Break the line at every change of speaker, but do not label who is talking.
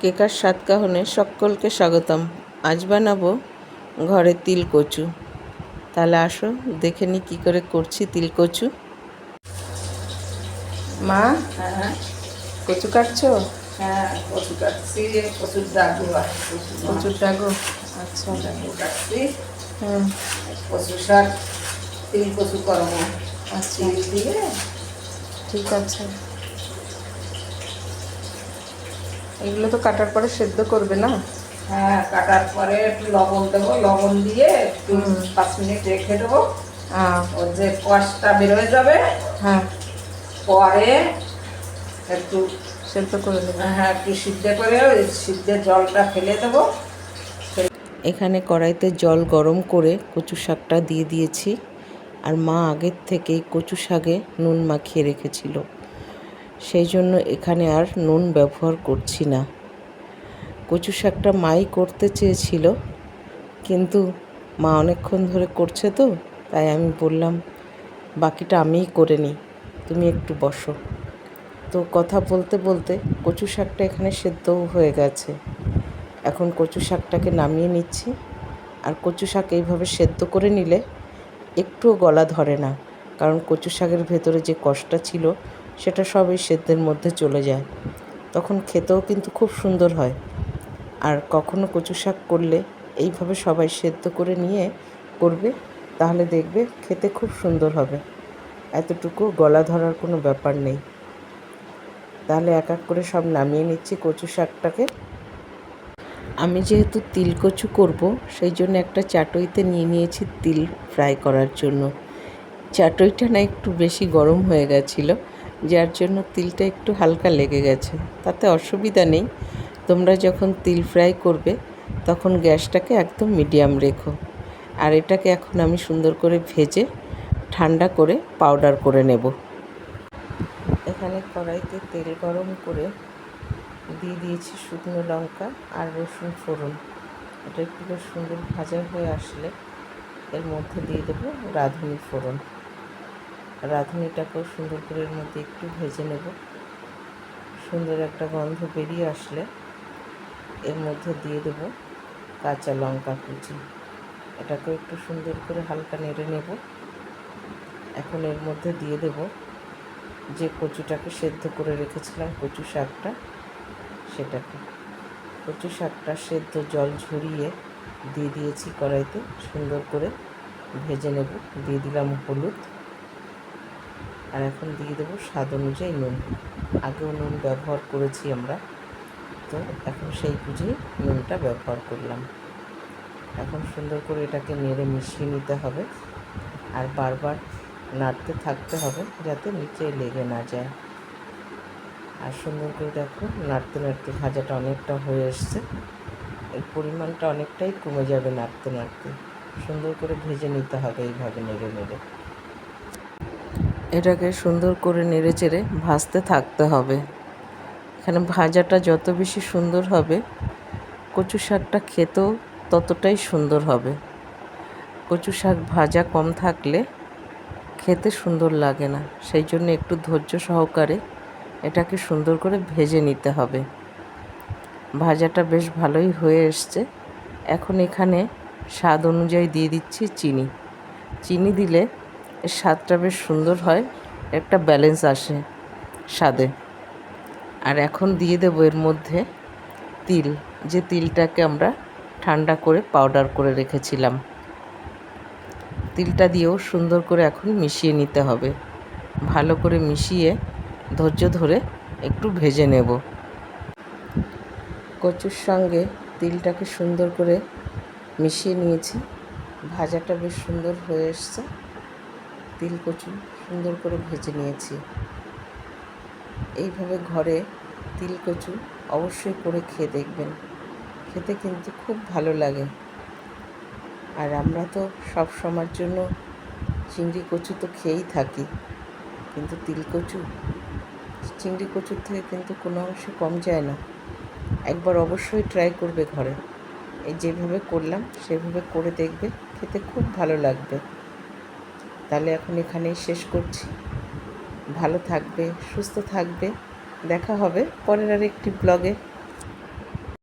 কেকার সাতকাহনে সকলকে স্বাগতম। আজ বানাবো ঘরে তিল কচু। তাহলে আসো দেখে নি কী করে করছি তিল কচু। মা
হ্যাঁ।
কচু কাটছো?
হ্যাঁ কচু কাটছি কচুর
কচুর ডাগো। আচ্ছা
কাটছি।
হুম।
কচু শাক তিল কচু করব।
আচ্ছা।
দিয়ে
ঠিক আছে। এগুলো তো কাটার পরে সেদ্ধ করবে না?
হ্যাঁ কাটার পরে একটু লবণ দেবো লবণ দিয়ে একটু পাঁচ মিনিট রেখে দেবো। ওর যে কষটা বেরোয় যাবে
হ্যাঁ।
পরে একটু
সেদ্ধ করে দেবে
হ্যাঁ একটু সিদ্ধ করে ওই সিদ্ধের জলটা ফেলে দেবো।
এখানে কড়াইতে জল গরম করে কচু শাকটা দিয়ে দিয়েছি। আর মা আগের থেকেই কচু শাকে নুন মাখিয়ে রেখেছিল। সেই জন্য এখানে আর নুন ব্যবহার করছি না। কচু শাকটা মাই করতে চেয়েছিল, কিন্তু মা অনেকক্ষণ ধরে করছে তো, তাই আমি বললাম, বাকিটা আমিই করে নিই, তুমি একটু বসো। তো কথা বলতে বলতে কচু শাকটা এখানে সেদ্ধও হয়ে গেছে। এখন কচু শাকটাকে নামিয়ে নিচ্ছি, আর কচু শাক এইভাবে সেদ্ধ করে নিলে একটুও গলা ধরে না, কারণ কচু শাকের ভেতরে যে কষটা ছিল সেটা সবই সেদ্ধের মধ্যে চলে যায়। তখন খেতেও কিন্তু খুব সুন্দর হয়। আর কখনো কচু শাক করলে এইভাবে সবাই সেদ্ধ করে নিয়ে করবে, তাহলে দেখবে খেতে খুব সুন্দর হবে। এতটুকু গলা ধরার কোনো ব্যাপার নেই। তাহলে এক এক করে সব নামিয়ে নিচ্ছি কচু শাকটাকে। আমি যেহেতু তিল কচু করব, সেই জন্য একটা চাটইতে নিয়ে নিয়েছি তিল ফ্রাই করার জন্য। চাটইটা না একটু বেশি গরম হয়ে গেছিল। যার জন্য তিলটা একটু হালকা লেগে গেছে। তাতে অসুবিধা নেই। তোমরা যখন তিল ফ্রাই করবে, তখন গ্যাসটাকে একদম মিডিয়াম রেখো। আর এটাকে এখন আমি সুন্দর করে ভেজে ঠান্ডা করে পাউডার করে নেব। এখানে কড়াইতে তেল গরম করে দিয়ে দিয়েছি শুকনো লঙ্কা আর রসুন ফোড়ন। এটা একটু সুন্দর ভাজা হয়ে আসলে এর মধ্যে দিয়ে দেবো রাঁধুনি ফোড়ন। রাঁধুনিটাকেও সুন্দর করে এর মধ্যে একটু ভেজে নেব। সুন্দর একটা গন্ধ বেরিয়ে আসলে এর মধ্যে দিয়ে দেবো কাঁচা লঙ্কা কুচি। এটাকেও একটু সুন্দর করে হালকা নেড়ে নেব। এখন এর মধ্যে দিয়ে দেব যে কচুটাকে সেদ্ধ করে রেখেছিলাম কচু শাকটা, সেটাকে। কচু শাকটা সেদ্ধ জল ঝরিয়ে দিয়ে দিয়েছি কড়াইতে, সুন্দর করে ভেজে নেব। দিয়ে দিলাম হলুদ। আর এখন দিয়ে দেবো স্বাদ অনুযায়ী নুন। আগেও নুন ব্যবহার করেছি আমরা। তো এখন সেই বুঝেই নুনটা ব্যবহার করলাম। এখন সুন্দর করে এটাকে নেড়ে মিশিয়ে নিতে হবে। আর বারবার নাড়তে থাকতে হবে যাতে নিচে লেগে না যায়। আর সুন্দর করে দেখো নাড়তে নাড়তে ভাজাটা অনেকটা হয়ে এসছে। এর পরিমাণটা অনেকটাই কমে যাবে নাড়তে নাড়তে। সুন্দর করে ভেজে নিতে হবে এইভাবে নেড়ে নেড়ে। এটাকে সুন্দর করে নেড়ে চেড়ে ভাজতে থাকতে হবে। এখানে ভাজাটা যত বেশি সুন্দর হবে, কচু শাকটা খেতেও ততটাই সুন্দর হবে। কচু শাক ভাজা কম থাকলে খেতে সুন্দর লাগে না, সেই জন্য একটু ধৈর্য সহকারে এটাকে সুন্দর করে ভেজে নিতে হবে। ভাজাটা বেশ ভালোই হয়ে এসছে। এখন এখানে স্বাদ অনুযায়ী দিয়ে দিচ্ছি চিনি। চিনি দিলে এর স্বাদটা বেশ সুন্দর হয়, একটা ব্যালেন্স আসে স্বাদে। আর এখন দিয়ে দেবো এর মধ্যে তিল, যে তিলটাকে আমরা ঠান্ডা করে পাউডার করে রেখেছিলাম। তিলটা দিয়েও সুন্দর করে এখন মিশিয়ে নিতে হবে। ভালো করে মিশিয়ে ধৈর্য ধরে একটু ভেজে নেব। কচুর সঙ্গে তিলটাকে সুন্দর করে মিশিয়ে নিয়েছি। ভাজাটা বেশ সুন্দর হয়ে এসছে। তিল কচু সুন্দর করে ভেজে নিয়েছি। এইভাবে ঘরে তিল কচু অবশ্যই করে খেয়ে দেখবেন। খেতে কিন্তু খুব ভালো লাগে। আর আমরা তো সব সময়ের জন্য চিংড়ি কচু তো খেয়েই থাকি। কিন্তু তিল কচু, চিংড়ি কচুর থেকে কিন্তু কোনো অংশে কম যায় না। একবার অবশ্যই ট্রাই করবে ঘরে। এই যেভাবে করলাম, সেভাবে করে দেখবে, খেতে খুব ভালো লাগবে। তাহলে এখন এখানেই শেষ করছি। ভালো থাকবে, সুস্থ থাকবে। দেখা হবে পরের আর একটি ব্লগে